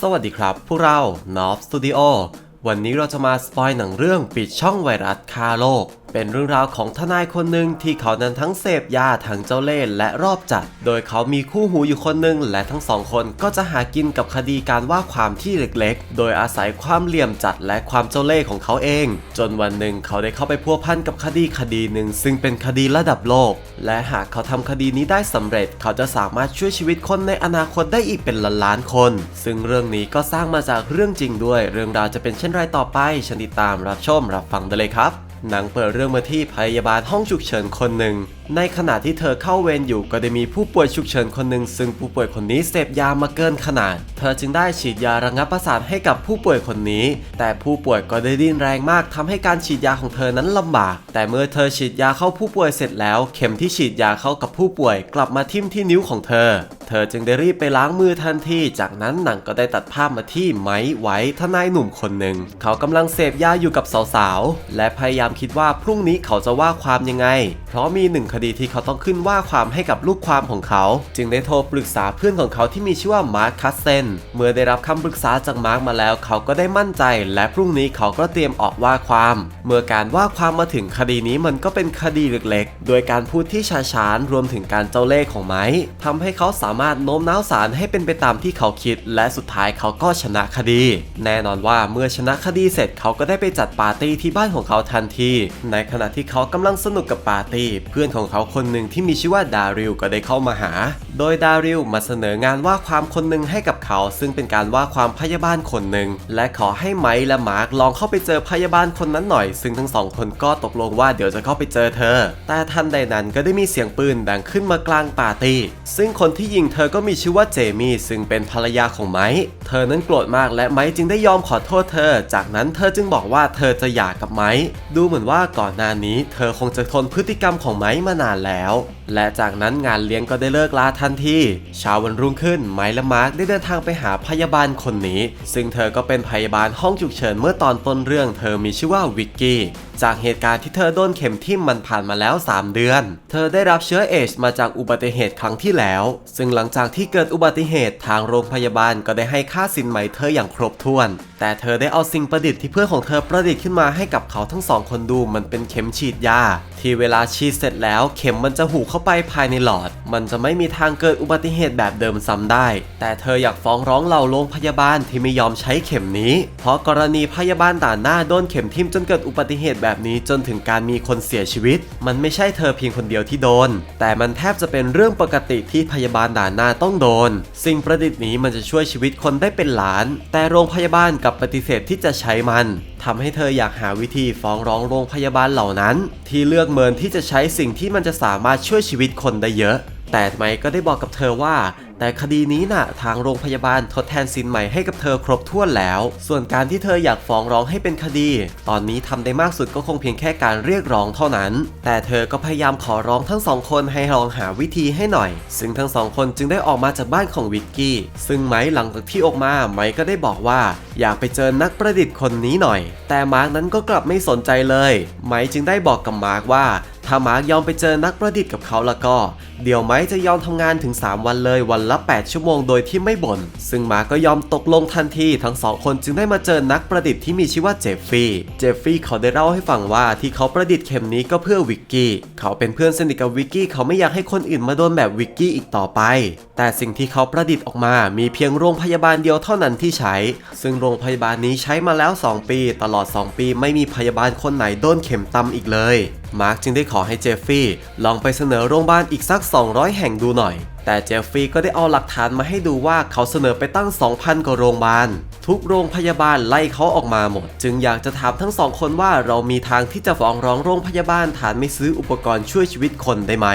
สวัสดีครับ พวกเรา North Studio วันนี้เราจะมาสปอยหนังเรื่องปิดช่องไวรัสฆ่าโลก เป็นเรื่องราวของทนายคนหนึ่งที่เขานั้นทั้งเสพยาทั้งเจ้าเล่ห์และรอบจัด โดยเขามีคู่หูอยู่คนหนึ่งและทั้งสองคนก็จะหากินกับคดีการว่าความที่เล็กๆ โดยอาศัยความเหลี่ยมจัดและความเจ้าเล่ห์ของเขาเอง จนวันหนึ่งเขาได้เข้าไปพัวพันกับคดีคดีหนึ่งซึ่งเป็นคดีระดับโลก และหากเขาทำคดีนี้ได้สำเร็จ เขาจะสามารถช่วยชีวิตคนในอนาคตได้อีกเป็นล้านๆคน ซึ่งเรื่องนี้ก็สร้างมาจากเรื่องจริงด้วย เรื่องราวจะเป็นเช่นไรต่อไปเชิญติดตามรับชมรับฟังได้เลยครับ หนังเปิดเรื่องมาที่พยาบาลห้องฉุกเฉินคนหนึ่ง ในขณะที่เธอเข้าเวรอยู่ก็ได้มีผู้ป่วยฉุกเฉินคนหนึ่งซึ่งผู้ป่วยคนนี้เสพยามาเกินขนาด เธอจึงได้ฉีดยาระงับประสาทให้กับผู้ป่วยคนนี้ แต่ผู้ป่วยก็ได้ดิ้นแรงมากทำให้การฉีดยาของเธอนั้นลำบาก แต่เมื่อเธอฉีดยาเข้าผู้ป่วยเสร็จแล้ว เข็มที่ฉีดยาเข้ากับผู้ป่วยกลับมาทิ่มที่นิ้วของเธอ เธอจึงได้รีบไปล้างมือทันที จากนั้นหนังก็ได้ตัดภาพมาที่ไม้ไว้ทนายหนุ่มคนหนึ่ง เขากำลังเสพยาอยู่กับสาวๆ และพยายามคิดว่าพรุ่งนี้เขาจะว่าความยังไง เพราะมีหนึ่งคดีที่เขาต้องขึ้นว่าความให้กับลูกความของเขา จึงได้โทรปรึกษาเพื่อนของเขาที่มีชื่อว่ามาร์คคัสเซนเมื่อได้รับคำปรึกษาจากมาร์คมาแล้ว เขาก็ได้มั่นใจ และพรุ่งนี้เขาก็เตรียมออกว่าความ เมื่อการว่าความมาถึงคดีนี้มันก็เป็นคดีเล็กๆ โดยการพูดที่ชาชานรวมถึงการเจ้าเล่ห์ของไม้ทำให้เขาสามารถโน้มน้าวศาลให้เป็นไปตามที่เขาคิด และสุดท้ายเขาก็ชนะคดี แน่นอนว่าเมื่อชนะคดีเสร็จเขาก็ได้ไปจัดปาร์ตี้ที่บ้านของเขาทันที ในขณะที่เขากำลังสนุกกับปาร์ตี้เพื่อนของเขาคนหนึ่งที่มีชื่อว่าดาริลก็ได้เข้ามาหา โดยดาริลมาเสนองานว่าความคนหนึ่งให้กับเขา ซึ่งเป็นการว่าความพยาบาลคนหนึ่งและขอให้ไมค์และมาร์คลองเข้าไปเจอพยาบาลคนนั้นหน่อย ซึ่งทั้งสองคนก็ตกลงว่าเดี๋ยวจะเข้าไปเจอเธอ แต่ทันใดนั้นก็ได้มีเสียงปืนดังขึ้นมากลางปาร์ตี้ ซึ่งคนที่ยิงเธอก็มีชื่อว่าเจมี่ซึ่งเป็นภรรยาของไมค์เธอนั้นโกรธมากและไมค์จึงได้ยอมขอโทษเธอ จากนั้นเธอจึงบอกว่าเธอจะหย่ากับไมค์ดูเหมือนว่าก่อนหน้านี้ เธอคงจะทนพฤติกรรมของไมค์มานานแล้วและจากนั้นงานเลี้ยงก็ได้เลิกลาทันทีเช้าวันรุ่งขึ้น ไมค์และมาร์คได้เดินทางไปหาพยาบาลคนนี้ ซึ่งเธอก็เป็นพยาบาลห้องฉุกเฉินเมื่อตอนต้นเรื่อง เธอมีชื่อว่าวิกกี้ จากเหตุการณ์ที่เธอโดนเข็มทิ่มมันผ่านมาแล้ว 3 เดือน เธอได้รับเชื้อเอชมาจากอุบัติเหตุครั้งที่แล้ว ซึ่งหลังจากที่เกิดอุบัติเหตุทางโรงพยาบาลก็ได้ให้ค่าสินไหมเธออย่างครบถ้วน แต่เธอได้เอาสิ่งประดิษฐ์ที่เพื่อนของเธอประดิษฐ์ขึ้นมาให้กับเขาทั้งสองคนดูมันเป็นเข็มฉีดยาที่เวลาฉีดเสร็จแล้วเข็มมันจะหูเข้าไปภายในหลอด มันจะไม่มีทางเกิดอุบัติเหตุแบบเดิมซ้ำได้ แต่เธออยากฟ้องร้องเหล่าโรงพยาบาลที่ไม่ยอมใช้เข็มนี้ เพราะกรณีพยาบาลด่านหน้าโดนเข็มทิ่มจนเกิดอุบัติเหตุแบบนี้จนถึงการมีคนเสียชีวิต มันไม่ใช่เธอเพียงคนเดียวที่โดน แต่มันแทบจะเป็นเรื่องปกติที่พยาบาลด่านหน้าต้องโดน สิ่งประดิษฐ์นี้มันจะช่วยชีวิตคนได้เป็นล้าน แต่โรงพยาบาลกับปฏิเสธที่จะใช้มันทำให้เธออยากหาวิธีฟ้องร้องโรงพยาบาลเหล่านั้น ที่เลือกเมินที่จะใช้สิ่งที่มันจะสามารถช่วยชีวิตคนได้เยอะ แต่ไมค์ก็ได้บอกกับเธอว่า แต่คดีนี้น่ะทางโรงพยาบาลทดแทนสินใหม่ให้กับเธอครบถ้วนแล้ว ส่วนการที่เธออยากฟ้องร้องให้เป็นคดี ตอนนี้ทำได้มากสุดก็คงเพียงแค่การเรียกร้องเท่านั้น แต่เธอก็พยายามขอร้องทั้งสองคนให้ลองหาวิธีให้หน่อย ซึ่งทั้งสองคนจึงได้ออกมาจากบ้านของวิกกี้ ซึ่งไมหลังจากที่ออกมาไมก็ได้บอกว่า อยากไปเจอนักประดิษฐ์คนนี้หน่อย แต่มาร์กนั้นก็กลับไม่สนใจเลย ไมจึงได้บอกกับมาร์กว่าถ้ามาร์กยอมไปเจอนักประดิษฐ์กับเขาแล้วก็ เดี๋ยวไม้จะยอมทำงานถึง 3 วันเลยวันละ8 ชั่วโมงโดยที่ไม่บ่น ซึ่งมาร์กก็ยอมตกลงทันทีทั้งสองคนจึงได้มาเจอนักประดิษฐ์ที่มีชื่อว่าเจฟฟี่ เจฟฟี่เขาได้เล่าให้ฟังว่าที่เขาประดิษฐ์เข็มนี้ก็เพื่อวิกกี้ เขาเป็นเพื่อนสนิทกับวิกกี้เขาไม่อยากให้คนอื่นมาโดนแบบวิกกี้อีกต่อไป แต่สิ่งที่เขาประดิษฐ์ออกมามีเพียงโรงพยาบาลเดียวเท่านั้นที่ใช้ ซึ่งโรงพยาบาลนี้ใช้มาแล้ว 2 ปี ตลอด 2 ปีไม่มีพยาบาลคนไหนโดนเข็มตำอีกเลย มาร์กจึงได้ขอให้เจฟฟี่ลองไปเสนอโรงพยาบาลอีกสัก 200 แห่งดูหน่อย แต่เจฟฟี่ก็ได้เอาหลักฐานมาให้ดูว่าเขาเสนอไปตั้ง 2,000 กว่าโรงพยาบาล ทุกโรงพยาบาลไล่เขาออกมาหมด จึงอยากจะถามทั้งสองคนว่าเรามีทางที่จะฟ้องร้องโรงพยาบาลฐานไม่ซื้ออุปกรณ์ช่วยชีวิตคนได้ไหม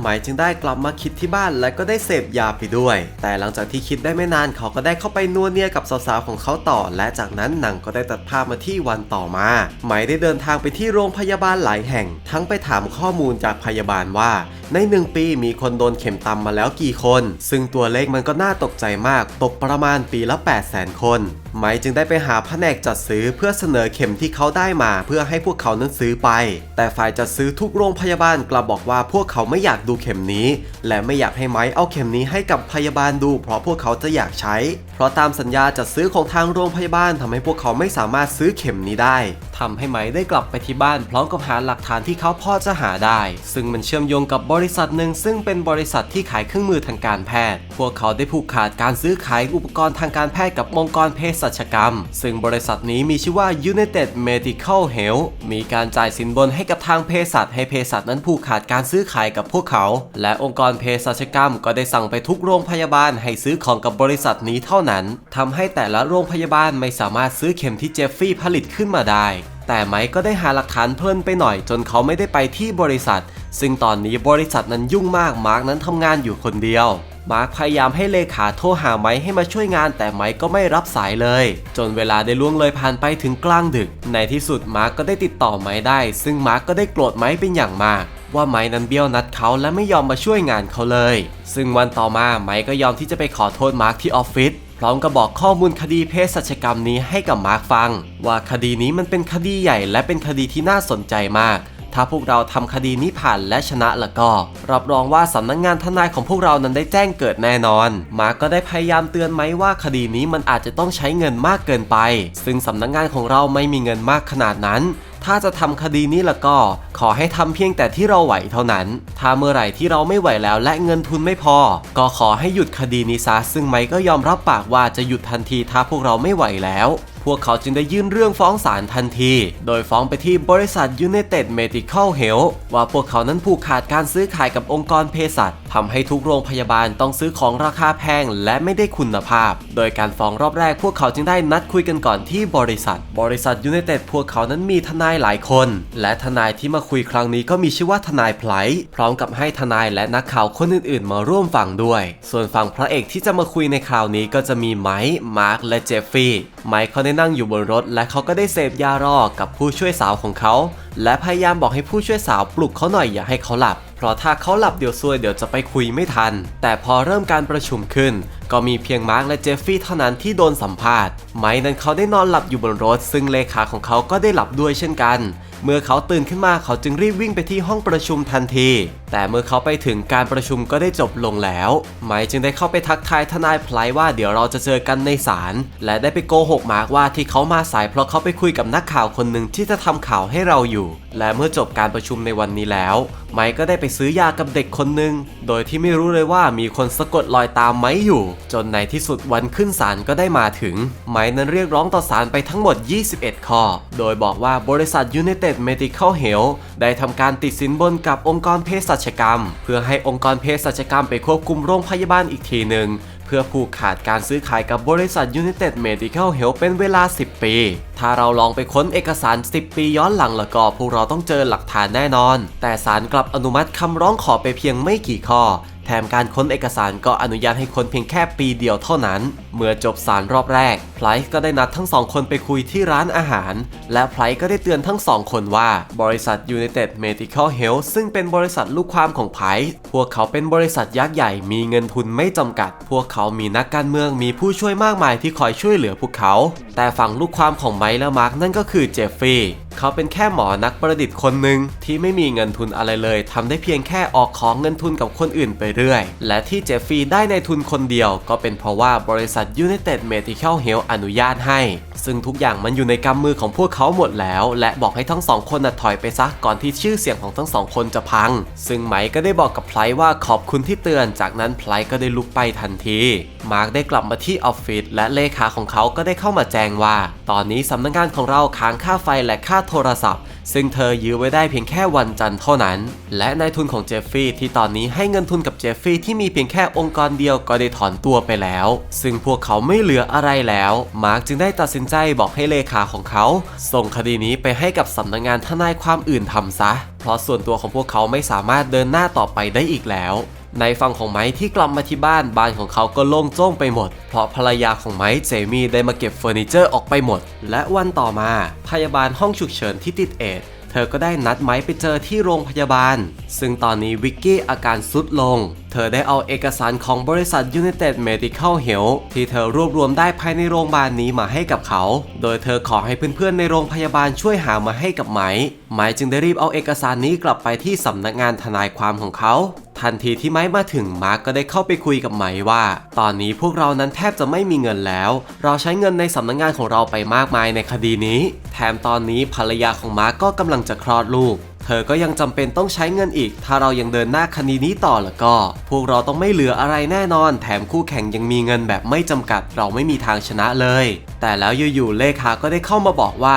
หมายจึงได้กลับมาคิดที่บ้านและก็ได้เสพยาไปด้วย แต่หลังจากที่คิดได้ไม่นานเขาก็ได้เข้าไปนัวเนียกับสาวๆของเขาต่อ และจากนั้นหนังก็ได้ตัดภาพมาที่วันต่อมา หมายได้เดินทางไปที่โรงพยาบาลหลายแห่งทั้งไปถามข้อมูลจากพยาบาลว่า ในหนึ่งปีมีคนโดนเข็มตำมาแล้วกี่คน ซึ่งตัวเลขมันก็น่าตกใจมาก ตกประมาณปีละ 8 0 0 0 0 0 คน ไมค์จึงได้ไปหาแผนกจัดซื้อเพื่อเสนอเข็มที่เขาได้มา เพื่อให้พวกเขานั้นซื้อไป แต่ฝ่ายจัดซื้อทุกโรงพยาบาลกลับบอกว่าพวกเขาไม่อยากดูเข็มนี้ และไม่อยากให้ไมค์เอาเข็มนี้ให้กับพยาบาลดู เพราะพวกเขาจะอยากใช้เพราะตามสัญญาจัดซื้อของทางโรงพยาบาลทำให้พวกเขาไม่สามารถซื้อเข็มนี้ได้ทำให้ไมค์ได้กลับไปที่บ้าน พร้อมกับหาหลักฐานที่เขาพอจะหาได้ ซึ่งมันเชื่อมโยงกับบริษัทหนึ่งซึ่งเป็นบริษัทที่ขายเครื่องมือทางการแพทย์ พวกเขาได้ผูกขาดการซื้อขายอุปกรณ์ทางการแพทย์กับองค์กรเภสัชกรรม ซึ่งบริษัทนี้มีชื่อว่า United Medical Health มีการจ่ายสินบนให้กับทางเภสัชให้เภสัชนั้นผูกขาดการซื้อขายกับพวกเขา และองค์กรเภสัชกรรม ก็ได้สั่งไปทุกโรงพยาบาลให้ซื้อของกับบริษัทนี้เท่านั้นทำให้แต่ละโรงพยาบาลไม่สามารถซื้อเข็มที่เจฟฟี่ผลิตขึ้นมาได้ แต่ไมค์ก็ได้หาหลักฐานเพิ่มไปหน่อยจนเขาไม่ได้ไปที่บริษัท ซึ่งตอนนี้บริษัทนั้นยุ่งมากมาร์กนั้นทำงานอยู่คนเดียวมาร์กพยายามให้เลขาโทรหาไมค์ให้มาช่วยงานแต่ไมค์ก็ไม่รับสายเลย จนเวลาได้ล่วงเลยผ่านไปถึงกลางดึก ในที่สุดมาร์กก็ได้ติดต่อไมค์ได้ ซึ่งมาร์กก็ได้โกรธไมค์เป็นอย่างมาก ว่าไมค์นั้นเบี้ยวนัดเขาและไม่ยอมมาช่วยงานเขาเลย ซึ่งวันต่อมาไมค์ก็ยอมที่จะไปขอโทษมาร์กที่ออฟฟิศ พร้อมกับบอกข้อมูลคดีเพศสัชกรรมนี้ให้กับมาร์คฟัง ว่าคดีนี้มันเป็นคดีใหญ่และเป็นคดีที่น่าสนใจมาก ถ้าพวกเราทำคดีนี้ผ่านและชนะแล้วก็ รับรองว่าสำนักงงานทนายของพวกเรานั้นได้แจ้งเกิดแน่นอน มาก็ได้พยายามเตือนไหมว่าคดีนี้มันอาจจะต้องใช้เงินมากเกินไป ซึ่งสำนักงงานของเราไม่มีเงินมากขนาดนั้นถ้าจะทำคดีนี้แล้วก็ ขอให้ทำเพียงแต่ที่เราไหวเท่านั้น ถ้าเมื่อไหร่ที่เราไม่ไหวแล้วและเงินทุนไม่พอ ก็ขอให้หยุดคดีนี้ซะซึ่งไมก็ยอมรับปากว่าจะหยุดทันทีถ้าพวกเราไม่ไหวแล้ว พวกเขาจึงได้ยื่นเรื่องฟ้องศาลทันที โดยฟ้องไปที่บริษัท United Medical Health ว่าพวกเขานั้นผูกขาดการซื้อขายกับองค์กรเภสัชทำให้ทุกโรงพยาบาลต้องซื้อของราคาแพงและไม่ได้คุณภาพ โดยการฟ้องรอบแรกพวกเขาจึงได้นัดคุยกันก่อนที่บริษัท บริษัท United พวกเขานั้นมีทนายหลายคน และทนายที่มาคุยครั้งนี้ก็มีชื่อว่าทนายไพลพร้อมกับให้ทนายและนักข่าวคนอื่นๆ มาร่วมฟังด้วย ส่วนฝั่งพระเอกที่จะมาคุยในคราวนี้ก็จะมีไมค์มาร์คและเจฟฟี่ไมค์เขาได้นนั่งอยู่บนรถ และเขาก็ได้เสพยารอกับผู้ช่วยสาวของเขา และพยายามบอกให้ผู้ช่วยสาวปลุกเขาหน่อยอย่าให้เขาหลับ เพราะถ้าเขาหลับเดี๋ยวซวยเดี๋ยวจะไปคุยไม่ทัน แต่พอเริ่มการประชุมขึ้นก็มีเพียงมาร์คและเจฟฟี่เท่านั้นที่โดนสัมภาษณ์ ไมค์นั้นเขาได้นอนหลับอยู่บนรถ ซึ่งเลขาของเขาก็ได้หลับด้วยเช่นกัน เมื่อเขาตื่นขึ้นมาเขาจึงรีบวิ่งไปที่ห้องประชุมทันที แต่เมื่อเขาไปถึงการประชุมก็ได้จบลงแล้ว ไมค์จึงได้เข้าไปทักทายทนายไพลว่าเดี๋ยวเราจะเจอกันในศาล และได้ไปโกหกมาร์กว่าที่เขามาสายเพราะเขาไปคุยกับนักข่าวคนหนึ่งที่จะทำข่าวให้เราอยู่ และเมื่อจบการประชุมในวันนี้แล้ว ไมค์ก็ได้ไปซื้อยากับเด็กคนหนึ่งโดยที่ไม่รู้เลยว่ามีคนสะกดรอยตามไมค์อยู่จนในที่สุดวันขึ้นศาลก็ได้มาถึง ไมค์นั้นเรียกร้องต่อศาลไปทั้งหมด 21 ข้อ โดยบอกว่าบริษัท United Medical Health ได้ทำการติดสินบนกับองค์กรเภสัชกรรม เพื่อให้องค์กรเภสัชกรรมไปควบคุมโรงพยาบาลอีกทีหนึ่งเพื่อผูกขาดการซื้อขายกับบริษัท United Medical Health เป็นเวลา 10 ปี ถ้าเราลองไปค้นเอกสาร 10 ปีย้อนหลังแล้วก็พวกเราต้องเจอหลักฐานแน่นอน แต่ศาลกลับอนุมัติคำร้องขอไปเพียงไม่กี่ข้อ แถมการค้นเอกสารก็อนุญาตให้ค้นเพียงแค่ปีเดียวเท่านั้น เมื่อจบสารรอบแรกไพรส์ก็ได้นัดทั้งสองคนไปคุยที่ร้านอาหาร และไพรส์ก็ได้เตือนทั้งสองคนว่า บริษัท United Medical Health ซึ่งเป็นบริษัทลูกความของไพรส์พวกเขาเป็นบริษัทยักษ์ใหญ่มีเงินทุนไม่จำกัด พวกเขามีนักการเมืองมีผู้ช่วยมากมายที่คอยช่วยเหลือพวกเขา แต่ฝั่งลูกความของไมค์และมาร์กนั่นก็คือเจฟฟี่เขาเป็นแค่หมอนักประดิษฐ์คนหนึ่งที่ไม่มีเงินทุนอะไรเลยทำได้เพียงแค่ออกของเงินทุนกับคนอื่นไปเรื่อย และที่เจฟฟี่ได้ในทุนคนเดียว ก็เป็นเพราะว่าบริษัท United Medical Health อนุญาตให้ ซึ่งทุกอย่างมันอยู่ในกำมือของพวกเขาหมดแล้ว และบอกให้ทั้งสองคนน่ะถอยไปซะก่อนที่ชื่อเสียงของทั้งสองคนจะพัง ซึ่งไมค์ก็ได้บอกกับไพลว่าขอบคุณที่เตือน จากนั้นไพลก็ได้ลุกไปทันที มาร์กได้กลับมาที่ออฟฟิศและเลขาของเขาก็ได้เข้ามาแจ้งว่า ตอนนี้สำนักงานของเราค้างค่าไฟและค่าโทรศัพท์ ซึ่งเธอยื้อไว้ได้เพียงแค่วันจันทร์เท่านั้น และนายทุนของเจฟฟี่ที่ตอนนี้ให้เงินทุนกับเจฟฟี่ที่มีเพียงแค่องค์กรเดียวก็ได้ถอนตัวไปแล้ว ซึ่งพวกเขาไม่เหลืออะไรแล้ว มาร์กจึงได้ตัดสินใจบอกให้เลขาของเขา ส่งคดีนี้ไปให้กับสำนักงานทนายความอื่นทำซะ เพราะส่วนตัวของพวกเขาไม่สามารถเดินหน้าต่อไปได้อีกแล้ว ในฝั่งของไม้ที่กลับมาที่บ้านบ้านของเขาก็โล่งโจ้งไปหมด เพราะภรรยาของไม้เจมี่ได้มาเก็บเฟอร์นิเจอร์ออกไปหมด และวันต่อมา พยาบาลห้องฉุกเฉินที่ติดเอดเธเธอก็ได้นัดไม้ไปเจอที่โรงพยาบาล ซึ่งตอนนี้วิกกี้อาการสุดลง เธอได้เอาเอกสารของบริษัท United Medical Health ที่เธอรวบรวมได้ภายในโรงพยาบาลนี้มาให้กับเขา โดยเธอขอให้เพื่อนๆในโรงพยาบาลช่วยหามาให้กับไม้ ไม้จึงได้รีบเอาเอกสารนี้กลับไปที่สำนักงานทนายความของเขา ทันทีที่ไม้มาถึงมาร์กก็ได้เข้าไปคุยกับไม้ว่า ตอนนี้พวกเรานั้นแทบจะไม่มีเงินแล้ว เราใช้เงินในสำนักงานของเราไปมากมายในคดีนี้ แถมตอนนี้ภรรยาของมาร์กก็กำลังจะคลอดลูกเธอก็ยังจำเป็นต้องใช้เงินอีก ถ้าเรายังเดินหน้าคดีนี้ต่อแล้วก็ พวกเราต้องไม่เหลืออะไรแน่นอน แถมคู่แข่งยังมีเงินแบบไม่จำกัด เราไม่มีทางชนะเลย แต่แล้วอยู่ๆเลขาก็ได้เข้ามาบอกว่า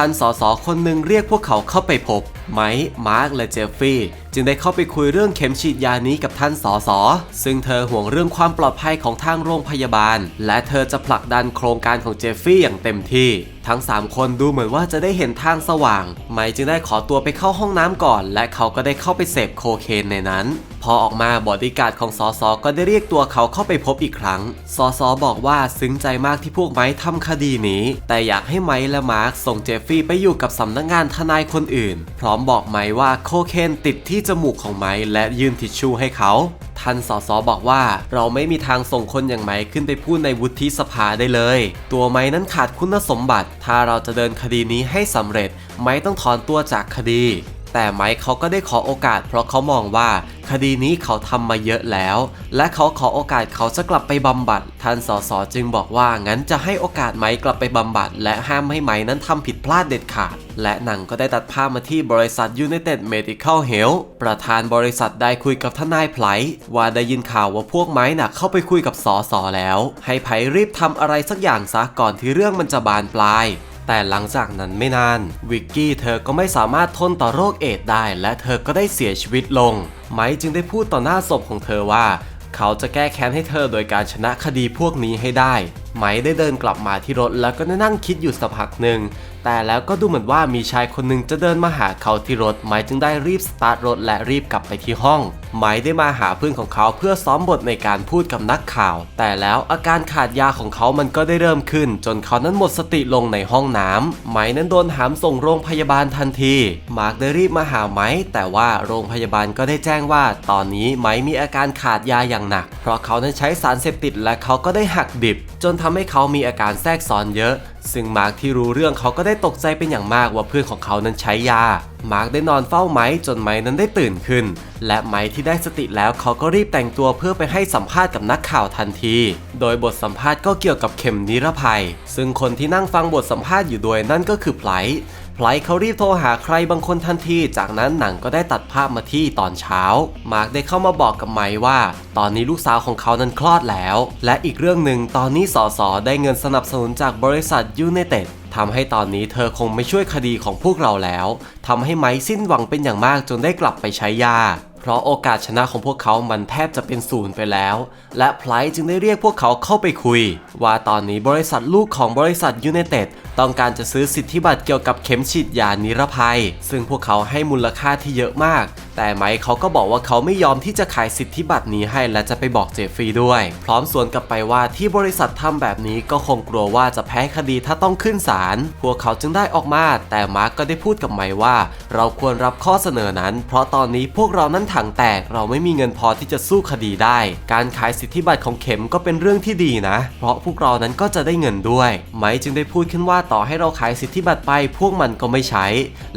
ท่านสสคนหนึ่งเรียกพวกเขาเข้าไปพบ ไมค์มาร์กและเจฟฟี่ จึงได้เข้าไปคุยเรื่องเข็มฉีดยานี้กับท่านสสซึ่งเธอห่วงเรื่องความปลอดภัยของทางโรงพยาบาล และเธอจะผลักดันโครงการของเจฟฟี่อย่างเต็มที่ทั้ง 3 คนดูเหมือนว่าจะได้เห็นทางสว่าง ไมค์จึงได้ขอตัวไปเข้าห้องน้ำก่อน และเขาก็ได้เข้าไปเสพโคเคนในนั้น อออกมาบอดี้การ์ดของสสก็ได้เรียกตัวเขาเข้าไปพบอีกครั้งสสบอกว่าซึ้งใจมากที่พวกไม้ทำคดีนี้ แต่อยากให้ไม้และมาร์คส่งเจฟฟี่ไปอยู่กับสำนักงานทนายคนอื่น พร้อมบอกไม้ว่าโคเคนติดที่จมูกของไม้และยื่นทิชชู่ให้เขาท่านสสบอกว่าเราไม่มีทางส่งคนอย่างไม้ขึ้นไปพูดในวุฒิสภาได้เลย ตัวไม้นั้นขาดคุณสมบัติ ถ้าเราจะเดินคดีนี้ให้สำเร็จ ไม้ต้องถอนตัวจากคดี แต่ไมค์เขาก็ได้ขอโอกาส เพราะเขามองว่า คดีนี้เขาทำมาเยอะแล้ว และเขาขอโอกาสเขาจะกลับไปบำบัดท่านสสจึงบอกว่างั้นจะให้โอกาสไหมกลับไปบำบัด และห้ามให้ไหมนั้นทำผิดพลาดเด็ดขาด และหนังก็ได้ตัดภาพมาที่บริษัท United Medical Health ประธานบริษัทได้คุยกับทนายไพรว่าได้ยินข่าวว่าพวกไม้หนักเข้าไปคุยกับสสแล้ว ให้ไพรรีบทำอะไรสักอย่างซะก่อนที่เรื่องมันจะบานปลาย แต่หลังจากนั้นไม่นาน วิกกี้เธอก็ไม่สามารถทนต่อโรคเอดส์ได้ และเธอก็ได้เสียชีวิตลง ไมค์จึงได้พูดต่อหน้าศพของเธอว่า เขาจะแก้แค้นให้เธอโดยการชนะคดีพวกนี้ให้ได้ ไมค์ได้เดินกลับมาที่รถแล้วก็ได้นั่งคิดอยู่สักพักหนึ่ง แต่แล้วก็ดูเหมือนว่ามีชายคนหนึ่งจะเดินมาหาเขาที่รถไมค์จึงได้รีบสตาร์ทรถและรีบกลับไปที่ห้อง ไมค์ได้มาหาเพื่อนของเขาเพื่อซ้อมบทในการพูดกับนักข่าว แต่แล้วอาการขาดยาของเขามันก็ได้เริ่มขึ้น จนเขานั้นหมดสติลงในห้องน้ำไมค์นั้นโดนหามส่งโรงพยาบาลทันที มาร์กได้รีบมาหาไมค์แต่ว่าโรงพยาบาลก็ได้แจ้งว่า ตอนนี้ไมค์มีอาการขาดยาอย่างหนัก เพราะเขานั้นใช้สารเสพติดและเขาก็ได้หักดิบ จนทำให้เขามีอาการแทรกซ้อนเยอะ ซึ่งมาร์กที่รู้เรื่องเขาก็ได้ตกใจเป็นอย่างมากว่าเพื่อนของเขานั้นใช้ยา มาร์กได้นอนเฝ้าไม้จนไม้นั้นได้ตื่นขึ้น และไม้ที่ได้สติแล้วเขาก็รีบแต่งตัวเพื่อไปให้สัมภาษณ์กับนักข่าวทันที โดยบทสัมภาษณ์ก็เกี่ยวกับเข็มนิรภัย ซึ่งคนที่นั่งฟังบทสัมภาษณ์อยู่ด้วยนั่นก็คือไพร ไพลเขารีบโทรหาใครบางคนทันที จากนั้นหนังก็ได้ตัดภาพมาที่ตอนเช้า มาร์กได้เข้ามาบอกกับไมค์ว่า ตอนนี้ลูกสาวของเขานั้นคลอดแล้ว และอีกเรื่องหนึ่งตอนนี้สอสอได้เงินสนับสนุนจากบริษัทยูเนเต็ดทำให้ตอนนี้เธอคงไม่ช่วยคดีของพวกเราแล้วทำให้ไมค์สิ้นหวังเป็นอย่างมากจนได้กลับไปใช้ยา เพราะโอกาสชนะของพวกเขามันแทบจะเป็นศูนย์ไปแล้ว และไพลจึงได้เรียกพวกเขาเข้าไปคุย ว่าตอนนี้บริษัทลูกของบริษัทยูเนเต็ดต้องการจะซื้อสิทธิบัตรเกี่ยวกับเข็มฉีดยานิรภัย ซึ่งพวกเขาให้มูลค่าที่เยอะมาก แต่ไมค์เขาก็บอกว่าเขาไม่ยอมที่จะขายสิทธิบัตรนี้ให้และจะไปบอกเจฟฟรีด้วย พร้อมสวนกลับไปว่าที่บริษัททำแบบนี้ก็คงกลัวว่าจะแพ้คดีถ้าต้องขึ้นศาลพวกเขาจึงได้ออกมา แต่มาร์กก็ได้พูดกับไมค์ว่า เราควรรับข้อเสนอนั้น เพราะตอนนี้พวกเรานั้นถังแตกเราไม่มีเงินพอที่จะสู้คดีได้ การขายสิทธิบัตรของเข็มก็เป็นเรื่องที่ดีนะ เพราะพวกเรานั้นก็จะได้เงินด้วย ไมค์จึงได้พูดขึ้นว่าต่อให้เราขายสิทธิบัตรไป พวกมันก็ไม่ใช้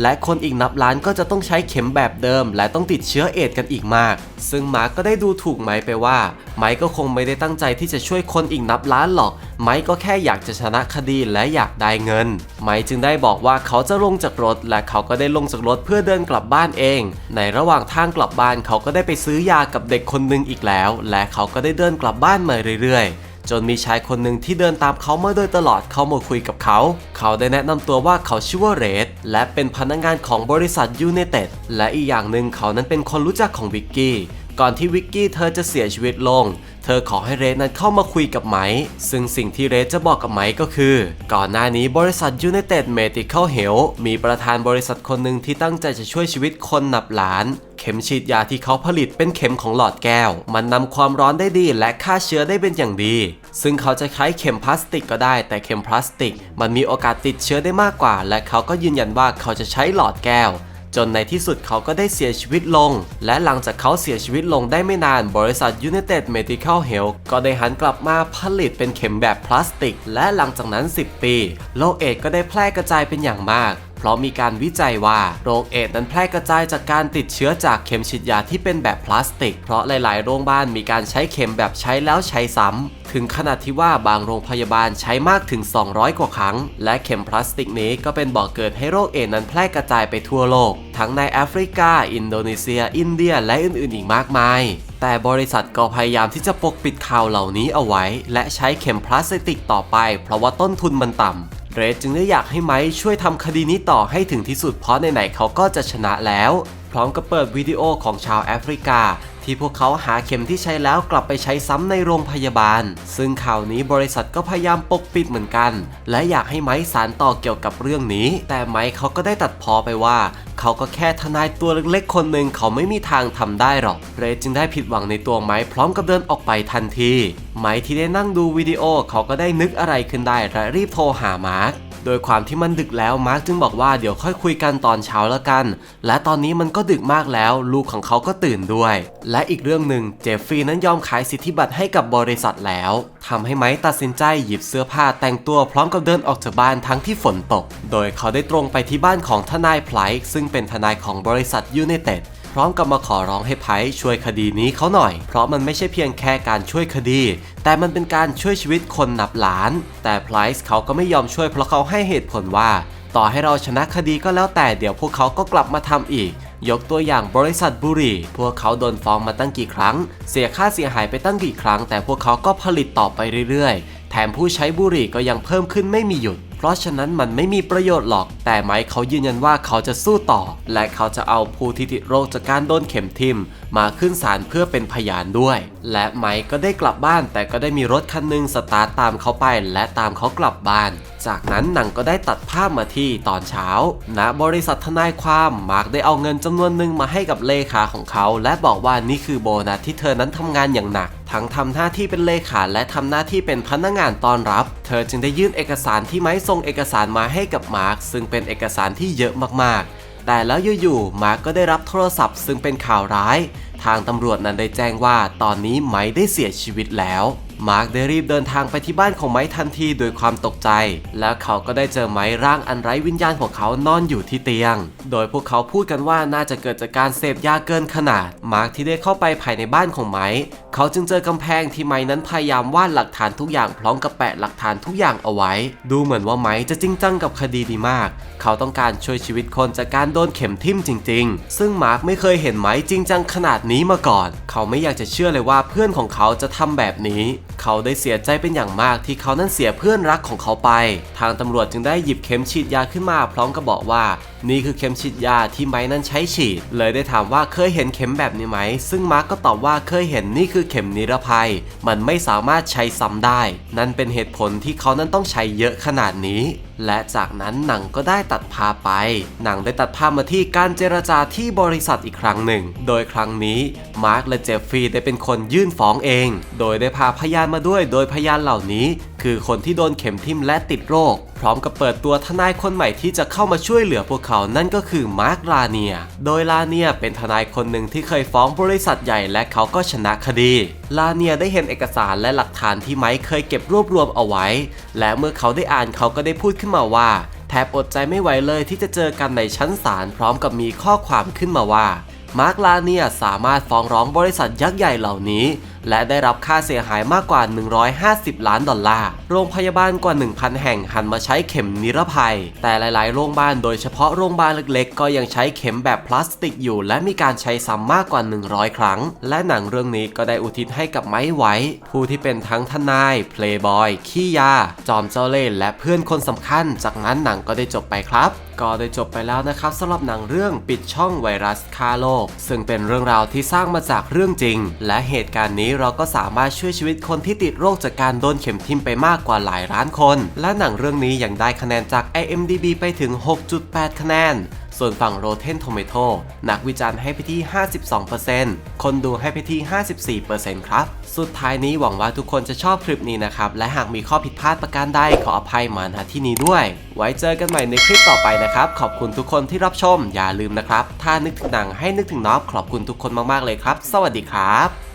และคนอีกนับล้านก็จะต้องใช้เข็มแบบเดิม และต้องติดเชื้อเอดส์กันอีกมาก ซึ่งมาร์กก็ได้ดูถูกไมค์ไปว่า ไมค์ก็คงไม่ได้ตั้งใจที่จะช่วยคนอีกนับล้านหรอก ไมค์ก็แค่อยากจะชนะคดีและอยากได้เงิน ไมค์จึงได้บอกว่าเขาจะลงจากรถ และเขาก็ได้ลงจากรถเพื่อเดินกลับบ้านเอง ในระหว่างทางกลับบ้านเขาก็ได้ไปซื้อยากับเด็กคนหนึ่งอีกแล้ว และเขาก็ได้เดินกลับบ้านมาเรื่อยๆ จนมีชายคนหนึ่งที่เดินตามเขามาโดยตลอดเข้ามาคุยกับเขา เขาได้แนะนำตัวว่าเขาชื่อว่าเรดและเป็นพนักงานของบริษัทยูเนเต็ดและอีกอย่างหนึ่งเขานั้นเป็นคนรู้จักของวิกกี้ ก่อนที่วิกกี้เธอจะเสียชีวิตลง เธอขอให้เรสนั้นเข้ามาคุยกับไมค์ซึ่งสิ่งที่เรสจะบอกกับไมค์ก็คือ ก่อนหน้านี้บริษัท United Medical Health มีประธานบริษัทคนหนึ่งที่ตั้งใจจะช่วยชีวิตคนนับล้านเข็มฉีดยาที่เขาผลิตเป็นเข็มของหลอดแก้ว มันนำความร้อนได้ดีและฆ่าเชื้อได้เป็นอย่างดี ซึ่งเขาจะใช้เข็มพลาสติกก็ได้ แต่เข็มพลาสติก มันมีโอกาสติดเชื้อได้มากกว่า และเขาก็ยืนยันว่าเขาจะใช้หลอดแก้ว จนในที่สุดเขาก็ได้เสียชีวิตลง และหลังจากเขาเสียชีวิตลงได้ไม่นานบริษัท United Medical Health ก็ได้หันกลับมาผลิตเป็นเข็มแบบพลาสติก และหลังจากนั้น 10 ปี โรคเอดก็ได้แพร่กระจายเป็นอย่างมาก เพราะมีการวิจัยว่าโรคเอดส์นั้นแพร่กระจายจากการติดเชื้อจากเข็มฉีดยาที่เป็นแบบพลาสติก เพราะหลาย ๆ โรงพยาบาลมีการใช้เข็มแบบใช้แล้วใช้ซ้ำถึงขนาดที่ว่าบางโรงพยาบาลใช้มากถึง 200 กว่าครั้ง และเข็มพลาสติกนี้ก็เป็นบ่อกเกิดให้โรคเอดส์นั้นแพร่กระจายไปทั่วโลก ทั้งในแอฟริกา อินโดนีเซีย อินเดีย และอื่น ๆ อีกมากมายแต่บริษัทก็พยายามที่จะปกปิดข่าวเหล่านี้เอาไว้ และใช้เข็มพลาสติกต่อไป เพราะว่าต้นทุนมันต่ำ เรดจึงได้อยากให้ไมค์ช่วยทำคดีนี้ต่อให้ถึงที่สุดเพราะไหนๆเขาก็จะชนะแล้ว พร้อมกับเปิดวิดีโอของชาวแอฟริกา ที่พวกเขาหาเข็มที่ใช้แล้วกลับไปใช้ซ้ำในโรงพยาบาล ซึ่งข่าวนี้บริษัทก็พยายามปกปิดเหมือนกัน และอยากให้ไมค์สารต่อเกี่ยวกับเรื่องนี้ แต่ไมค์เขาก็ได้ตัดพอไปว่า เขาก็แค่ทนายตัวเล็กๆคนหนึ่งเขาไม่มีทางทำได้หรอก เรจึงได้ผิดหวังในตัวไมค์พร้อมกับเดินออกไปทันที ไมค์ที่ได้นั่งดูวิดีโอเขาก็ได้นึกอะไรขึ้นได้และรีบโทรหามาร์ค โดยความที่มันดึกแล้วมาร์คจึงบอกว่าเดี๋ยวค่อยคุยกันตอนเช้าแล้วกัน และตอนนี้มันก็ดึกมากแล้ว ลูกของเขาก็ตื่นด้วย และอีกเรื่องหนึ่งเจฟฟรีย์นั้นยอมขายสิทธิบัตรให้กับบริษัทแล้วทำให้ไมค์ตัดสินใจหยิบเสื้อผ้าแต่งตัวพร้อมกับเดินออกจากบ้านทั้งที่ฝนตก โดยเขาได้ตรงไปที่บ้านของทนายไพร์ซึ่งเป็นทนายของบริษัทยูไนเต็ด พร้อมกับมาขอร้องให้ไพช่วยคดีนี้เขาหน่อย เพราะมันไม่ใช่เพียงแค่การช่วยคดี แต่มันเป็นการช่วยชีวิตคนนับล้าน แต่ไพร์เขาก็ไม่ยอมช่วยเพราะเขาให้เหตุผลว่า ต่อให้เราชนะคดีก็แล้วแต่เดี๋ยวพวกเขาก็กลับมาทำอีกยกตัวอย่างบริษัทบุรีพวกเขาโดนฟ้องมาตั้งกี่ครั้ง เสียค่าเสียหายไปตั้งกี่ครั้ง แต่พวกเขาก็ผลิตต่อไปเรื่อยๆ แถมผู้ใช้บุรีก็ยังเพิ่มขึ้นไม่มีหยุด เพราะฉะนั้นมันไม่มีประโยชน์หรอก แต่ไมค์เขายืนยันว่าเขาจะสู้ต่อ และเขาจะเอาผู้ที่ติดโรคจากการโดนเข็มทิ่มมาขึ้นศาลเพื่อเป็นพยานด้วย และไมค์ก็ได้กลับบ้าน แต่ก็ได้มีรถคันหนึงสตาร์ตตามเขาไป และตามเขากลับบ้าน จากนั้นหนังก็ได้ตัดภาพมาที่ตอนเช้าณบริษัททนายความมาร์กได้เอาเงินจำนวนหนึ่งมาให้กับเลขาของเขา และบอกว่านี่คือโบนัสที่เธอนั้นทำงานอย่างหนัก ทั้งทำหน้าที่เป็นเลขาและทำหน้าที่เป็นพนักงานต้อนรับ เธอจึงได้ยื่นเอกสารที่ไม้ส่งเอกสารมาให้กับมาร์คซึ่งเป็นเอกสารที่เยอะมากๆ แต่แล้วอยู่ๆมาร์กก็ได้รับโทรศัพท์ซึ่งเป็นข่าวร้าย ทางตำรวจนั้นได้แจ้งว่าตอนนี้ไม้ได้เสียชีวิตแล้ว มาร์กได้รีบเดินทางไปที่บ้านของไม้ทันทีโดยความตกใจ แล้วเขาก็ได้เจอไม้ร่างอันไร้วิญญาณของเขานอนอยู่ที่เตียง โดยพวกเขาพูดกันว่าน่าจะเกิดจากการเสพยาเกินขนาด มาร์กที่ได้เข้าไปภายในบ้านของไม้เขาจึงเจอกำแพงที่ไม้นั้นพยายามวาดหลักฐานทุกอย่างพร้อมกับแปะหลักฐานทุกอย่างเอาไว้ ดูเหมือนว่าไม้จะจริงจังกับคดีนี้มาก เขาต้องการช่วยชีวิตคนจากการโดนเข็มทิ่มจริง ๆ ซึ่งมาร์กไม่เคยเห็นไม้จริงจังขนาดนี้มาก่อน เขาไม่อยากจะเชื่อเลยว่าเพื่อนของเขาจะทำแบบนี้เขาได้เสียใจเป็นอย่างมากที่เขานั้นเสียเพื่อนรักของเขาไป ทางตำรวจจึงได้หยิบเข็มฉีดยาขึ้นมาพร้อมกับบอกว่า นี่คือเข็มฉีดยาที่ไม้นั้นใช้ฉีด เลยได้ถามว่าเคยเห็นเข็มแบบนี้ไหม ซึ่งมาร์กก็ตอบว่าเคยเห็นนี่คือเข็มนิรภัย มันไม่สามารถใช้ซ้ำได้ นั่นเป็นเหตุผลที่เขานั้นต้องใช้เยอะขนาดนี้ และจากนั้นหนังก็ได้ตัดภาพไป หนังได้ตัดภาพมาที่การเจรจาที่บริษัทอีกครั้งหนึ่ง โดยครั้งนี้มาร์กและเจฟฟรีย์ได้เป็นคนยื่นฟ้องเอง โดยได้พาพยานมาด้วย โดยพยานเหล่านี้ คือคนที่โดนเข็มทิ่มและติดโรค พร้อมกับเปิดตัวทนายคนใหม่ที่จะเข้ามาช่วยเหลือพวกเขานั่นก็คือมาร์กลาเนีย โดยลาเนียเป็นทนายคนหนึ่งที่เคยฟ้องบริษัทใหญ่และเขาก็ชนะคดี ลาเนียได้เห็นเอกสารและหลักฐานที่ไมค์เคยเก็บรวบรวมเอาไว้ และเมื่อเขาได้อ่านเขาก็ได้พูดขึ้นมาว่าแทบอดใจไม่ไหวเลยที่จะเจอกันในชั้นศาลพร้อมกับมีข้อความขึ้นมาว่ามาร์กลาเนียสามารถฟ้องร้องบริษัทยักษ์ใหญ่เหล่านี้ และได้รับค่าเสียหายมากกว่า 150 ล้านดอลลาร์ โรงพยาบาลกว่า 1,000 แห่งหันมาใช้เข็มนิรภัย แต่หลาย ๆ โรงพยาบาลโดยเฉพาะโรงพยาบาลเล็ก ๆ ก็ยังใช้เข็มแบบพลาสติกอยู่ และมีการใช้ซ้ำมากกว่า 100 ครั้ง และหนังเรื่องนี้ก็ได้อุทิศให้กับไม้ไว้ ผู้ที่เป็นทั้งทนาย เพลย์บอย ขี้ยา จอมเจ้าเล่ห์และเพื่อนคนสำคัญ จากนั้นหนังก็ได้จบไปครับ ก็ได้จบไปแล้วนะครับสำหรับหนังเรื่องปิดช่องไวรัสฆ่าโลก ซึ่งเป็นเรื่องราวที่สร้างมาจากเรื่องจริง และเหตุการณ์นี้เราก็สามารถช่วยชีวิตคนที่ติดโรคจากการโดนเข็มทิ่มไปมากกว่าหลายล้านคน และหนังเรื่องนี้ยังได้คะแนนจาก IMDB ไปถึง 6.8 คะแนน ส่วนฝั่ง Rotten Tomato นักวิจารณ์ให้ไปที่ 52%คนดูให้ไปที่ 54%ครับ สุดท้ายนี้หวังว่าทุกคนจะชอบคลิปนี้นะครับ และหากมีข้อผิดพลาดประการใดขออภัยมาณที่นี้ด้วย ไว้เจอกันใหม่ในคลิปต่อไปนะครับ ขอบคุณทุกคนที่รับชมอย่าลืมนะครับ ถ้านึกถึงหนังให้นึกถึงน็อปขอบคุณทุกคนมากๆเลยครับ สวัสดีครับ